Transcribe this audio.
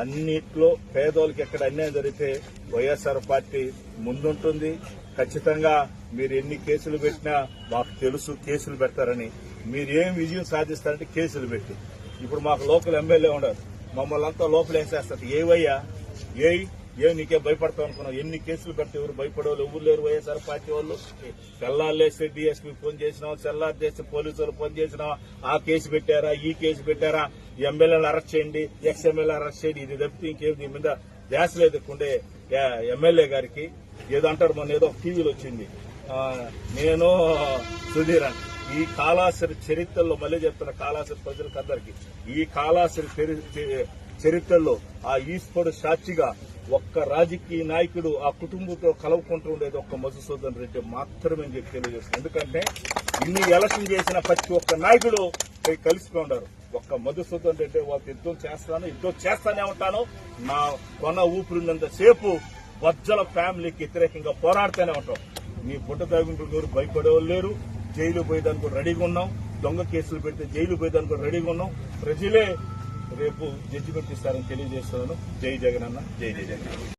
అన్నిట్లో పేదోళ్ళకి ఎక్కడ అన్యాయం జరిగితే వైఎస్ఆర్ పార్టీ ముందుంటుంది. ఖచ్చితంగా మీరు ఎన్ని కేసులు పెట్టినా మాకు తెలుసు కేసులు పెడతారని. మీరు ఏం విజయం సాధిస్తారంటే కేసులు పెట్టి. ఇప్పుడు మాకు లోకల్ ఎమ్మెల్యే ఉండదు మమ్మల్ని అంతా లోపల వేసేస్తారు. ఏవయ్యా? ఏ ఏ నీకే భయపడతావు అనుకున్నావు? ఎన్ని కేసులు పెడితే ఎవరు భయపడేవాళ్ళు? ఎవరు లేరు వైఎస్ఆర్ పార్టీ వాళ్ళు? తెల్లారు డిఎస్పీ ఫోన్ చేసినాం తెల్లారు చేస్తే పోలీసు వాళ్ళు ఫోన్ చేసినాం ఆ కేసు పెట్టారా? ఈ కేసు పెట్టారా? ఎమ్మెల్యేలు అరెస్ట్ చేయండి ఎక్స్ ఎమ్మెల్యే అరెస్ట్ చేయండి ఇది తప్పితే ఇంకేం దీని మీద ధ్యాస లేదుకుండే ఉండే ఎమ్మెల్యే గారికి ఏదో అంటారు మొన్న ఏదో టీవీలో వచ్చింది. నేను సుధీర్ ఈ కాళాసరి చరిత్రలో మళ్ళీ చెప్తున్న కాళాసరి ప్రజలకు అందరికి ఈ కాళాసరి చరిత్రలో ఆ ఈశ్వరుడు సాక్షిగా ఒక్క రాజకీయ నాయకుడు ఆ కుటుంబంతో కలవుకుంటూ ఉండేది ఒక్క మధుసూదన్ రెడ్డి మాత్రమే చెప్పి తెలియజేస్తుంది ఎందుకంటే ఇన్ని ఎలక్షన్ చేసిన ప్రతి ఒక్క నాయకుడు కలిసిపోయి ఉన్నారు. ఒక్క మధుసూదన్ రెడ్డి వాళ్ళకి యుద్ధం చేస్తాను యుద్ధం చేస్తానే ఉంటాను. నా కొన ఊపిరినంత సేపు బజ్జల ఫ్యామిలీకి వ్యతిరేకంగా పోరాడుతూనే ఉంటాం. మీ పుట్ట తగుంటున్న ఎవరు భయపడేవాళ్ళు లేరు. జైలు పోయేదానికి కూడా రెడీగా ఉన్నాం. దొంగ కేసులు పెడితే జైలు పోయేదానికి కూడా రెడీగా ఉన్నాం. ప్రజలే రేపు జడ్జిమెంట్ ఇస్తారని తెలియజేస్తున్నాను. జై జగన్ అన్న జై జై జగన్.